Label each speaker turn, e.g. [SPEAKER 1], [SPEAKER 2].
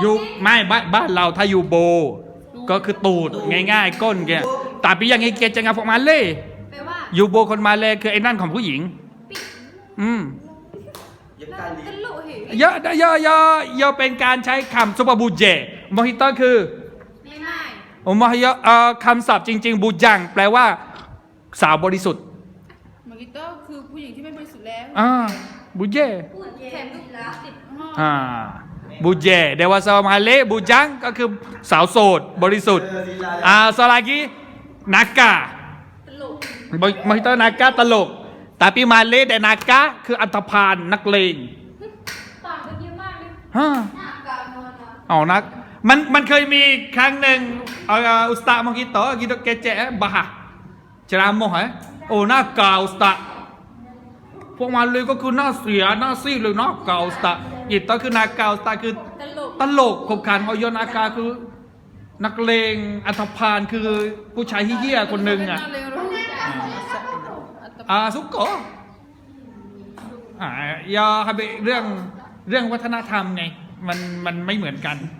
[SPEAKER 1] อยู่ไม่บ้านบ้านเราถ้าอยู่โบ ก็คือตูดง่ายๆ ก้นแกแต่ปียังไงแกจะงับออกมาเล่
[SPEAKER 2] แปลว่า
[SPEAKER 1] อยู่โบคนมาเลยคือไอ้นั่นของผู้หญิง
[SPEAKER 2] ปิด
[SPEAKER 1] อืม
[SPEAKER 3] Giúp
[SPEAKER 2] แล้ว
[SPEAKER 3] ta
[SPEAKER 2] กัน
[SPEAKER 3] liền
[SPEAKER 2] โลเห
[SPEAKER 1] เยอะเยอะเยอะเยอะเป็นการใช้คำซุปเปอร์บูเจมอฮิโตคือ
[SPEAKER 2] ง่าย
[SPEAKER 1] โอมอฮิโตเอ่อคำศัพท์จริง ๆ บูจังแปลว่า สาวบริสุทธิ์
[SPEAKER 4] มากิโต้คือผู้หญิงที่ไม่บริสุทธิ์แล้ว
[SPEAKER 1] อ่าบูเจ
[SPEAKER 2] ๆพูดแถมลูกติดห้อง
[SPEAKER 1] อ่า บูเจเดวาซามาเลบูจังก็คือสาวโสดบริสุทธิ์
[SPEAKER 3] Ờ, thì là
[SPEAKER 1] อ่าสลากินากา
[SPEAKER 2] ตลก
[SPEAKER 1] มอฮิโตนากาตลกแต่ปีมาเลเดนากาคืออันธพาลนักเลง
[SPEAKER 2] ต่างกันเยอะมากเลย
[SPEAKER 1] ฮะ
[SPEAKER 2] หน้ากากนอนนะ
[SPEAKER 1] เอานักมันมันเคยมีครั้งหนึ่งเอ่ออุสตามอกิโตกิโตเกเจบาฮะจรามโมฮะโอ้หน้ากาอุสตาพวกมันเลยก็คือหน้าเสียหน้าซีดเลยหน้ากาอุสตา อิตก็คือหนากาอุสตาคือ
[SPEAKER 2] ตลก
[SPEAKER 1] ตลกขบขันเอายนอากาคือ นักเลงอันธพาลคือผู้ชายที่เหี้ยคนหนึ่งอะ
[SPEAKER 4] เร็วรู้
[SPEAKER 1] อ่าสุกโกอ่าอย่าให้ไปเรื่องเรื่องวัฒนธรรมไงมันมันไม่เหมือนกัน
[SPEAKER 2] เ